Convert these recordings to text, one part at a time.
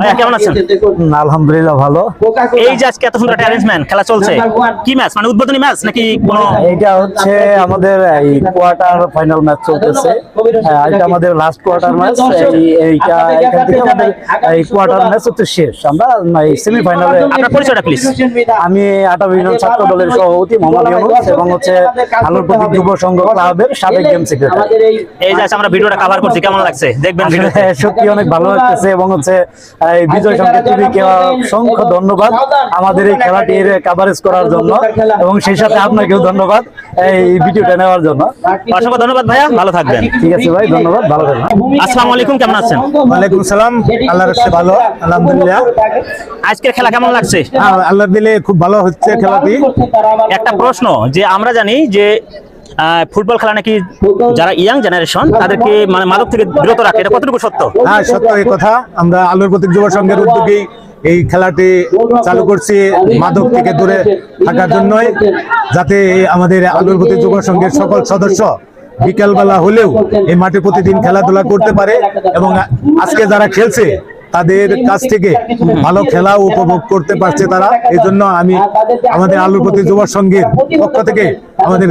ভাইয়া কেমন আছেন? আলহামদুলিল্লাহ ভালো। এই যে আজকে এত সুন্দর একটা অ্যারেঞ্জমেন্ট খেলা চলছে। কি ম্যাচ মানে উদ্বোধনী ম্যাচ নাকি কোনো এইটা হচ্ছে আমাদের এই কোয়ার্টার ফাইনাল ম্যাচ চলতেছে। হ্যাঁ, এটা আমাদের লাস্ট কোয়ার্টার ম্যাচ এইটা এখান থেকে আমাদের এই কোয়ার্টার ম্যাচ হচ্ছে শেষ। আমরা এই সেমিফাইনালে আপনার পরিচয়টা প্লিজ আমি আটাব ইউনিয়ন ছাত্র দলের সভাপতি মোহাম্মদ ইউনুস এবং হচ্ছে আলোর প্রতীক যুব সংঘ ক্লাবের সাবেক গেম সেক্রেটারি এই যে আমরা ভিডিওটা কভার করছি কেমন লাগছে? দেখবেন ভিডিও সত্যি অনেক ভালো লাগতেছে এবং হচ্ছে এই বিজয় সংকেত টিভিকে অসংখ্য ধন্যবাদ আমাদের এই খেলাটির কাভারেজ করার জন্য এবং সেই সাথে আপনাকেও ধন্যবাদ এই ভিডিওটা নেওয়ার জন্য। অসংখ্য ধন্যবাদ ভাইয়া ভালো থাকবেন। ঠিক আছে ভাই ধন্যবাদ ভালো থাকবেন। আসসালামু আলাইকুম কেমন আছেন? ওয়ালাইকুম সালাম আল্লাহর রাস্তে ভালো আলহামদুলিল্লাহ। আজকের খেলা কেমন লাগছে? হ্যাঁ, আল্লাহ দিলে খুব ভালো হচ্ছে খেলাটি। একটা প্রশ্ন যে আমরা জানি যে ফুটবল খেলা নাকি যারা ইয়াং জেনারেশন তাদেরকে মানে মাদক থেকে বিরত রাখে? এটা কতটুকু সত্য? হ্যাঁ সত্য এই কথা। আমরা আলোর প্রতীক যুব সংঘের উদ্যোগেই এই খেলাটি চালু করছি মাদক থেকে দূরে থাকার জন্যই, যাতে আমাদের আলোর প্রতীক যুব সংঘের সকল সদস্য বিকালবেলা হলেও এই মাঠে প্রতিদিন খেলাধুলা করতে পারে এবং আজকে যারা খেলছে তাদের কাছ থেকে ভালো খেলা উপভোগ করতে পারছে তারা। এই জন্য আমি আমাদের আলোর প্রতি যুব সংঘের পক্ষ থেকে আমাদের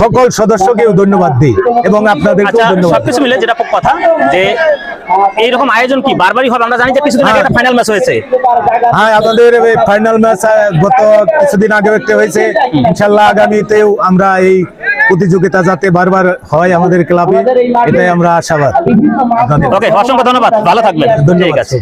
সকল সদস্যকেও ধন্যবাদ দিই এবং আপনাদেরকেও আচ্ছা সবকিছু মিলে যেটা কথা যে এইরকম আয়োজন কি বারবারই হবে? আমরা জানি যে কিছুদিন আগে একটা ফাইনাল ম্যাচ হয়েছে। হ্যাঁ আমাদের ফাইনাল ম্যাচ গত কিছুদিন আগে একটা হয়েছে। ইনশাল্লাহ আগামীতেও আমরা এই প্রতিযোগিতা যাতে বারবার হয় আমাদের ক্লাবে এটাই আমরা আশাবাদ। ওকে অসংখ্য ধন্যবাদ। ভালো থাকবেন। ঠিক ধন্যবাদ। আছে